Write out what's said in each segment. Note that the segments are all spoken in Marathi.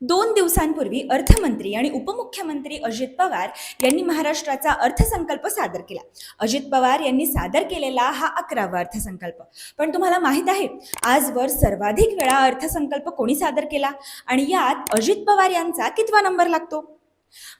दोन दिवसांपूर्वी अर्थमंत्री आणि उपमुख्यमंत्री अजित पवार यांनी महाराष्ट्राचा अर्थसंकल्प सादर केला. अजित पवार यांनी सादर केलेला हा अकरावा अर्थसंकल्प. पण तुम्हाला माहीत आहे आजवर सर्वाधिक वेळा अर्थसंकल्प कोणी सादर केला? आणि यात अजित पवार यांचा कितवा नंबर लागतो?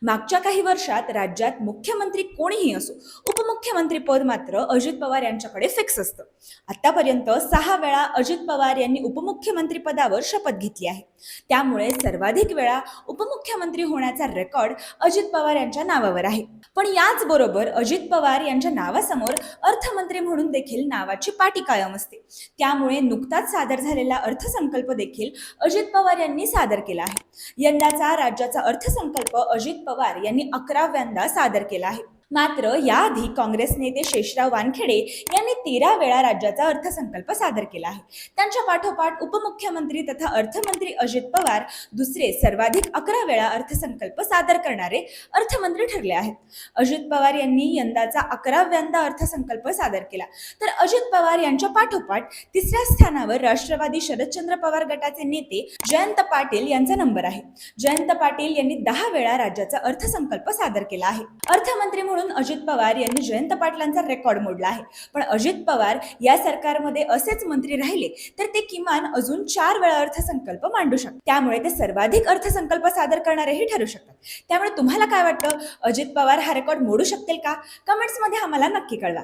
मागच्या काही वर्षात राज्यात मुख्यमंत्री कोणीही असो उपमुख्यमंत्री पद मात्र अजित पवार यांच्याकडे फिक्स असतं. आतापर्यंत सहा वेळा अजित पवार यांनी उपमुख्यमंत्री पदावर शपथ घेतली आहे. त्यामुळे सर्वाधिक वेळा उपमुख्यमंत्री होण्याचा रेकॉर्ड अजित पवार यांच्या नावावर आहे. पण याचबरोबर अजित पवार यांच्या नावासमोर अर्थमंत्री म्हणून देखील नावाची पाटी कायम असते. त्यामुळे नुकताच सादर झालेला अर्थसंकल्प देखील अजित पवार यांनी सादर केला आहे. यंदाचा राज्याचा अर्थसंकल्प अजित पवार यांनी अकराव्यांदा सादर केला आहे. मात्र याआधी काँग्रेस नेते शेषराव वानखेडे यांनी तेरा वेळा राज्याचा अर्थसंकल्प सादर केला आहे. त्यांच्या पाठोपाठ उपमुख्यमंत्री तथा अर्थमंत्री अजित पवार दुसरे सर्वाधिक अकरा वेळा अर्थसंकल्प सादर करणारे अर्थमंत्री ठरले आहेत. अजित पवार यांनी यंदाचा अकराव्यांदा अर्थसंकल्प सादर केला. तर अजित पवार यांच्या पाठोपाठ तिसऱ्या स्थानावर राष्ट्रवादी शरदचंद्र पवार गटाचे नेते जयंत पाटील यांचा नंबर आहे. जयंत पाटील यांनी दहा वेळा राज्याचा अर्थसंकल्प सादर केला आहे. अर्थमंत्री म्हणून अजित पवार यांनी जयंत पाटलांचा रेकॉर्ड मोडला आहे. पण अजित पवार या सरकारमध्ये असेच मंत्री राहिले तर ते किमान अजून चार वेळा अर्थसंकल्प मांडू शकतात. त्यामुळे ते सर्वाधिक अर्थसंकल्प सादर करणारेही ठरू शकतात. त्यामुळे तुम्हाला काय वाटतं? अजित पवार हा रेकॉर्ड मोडू शकतील का? कमेंट्समध्ये आम्हाला नक्की कळवा.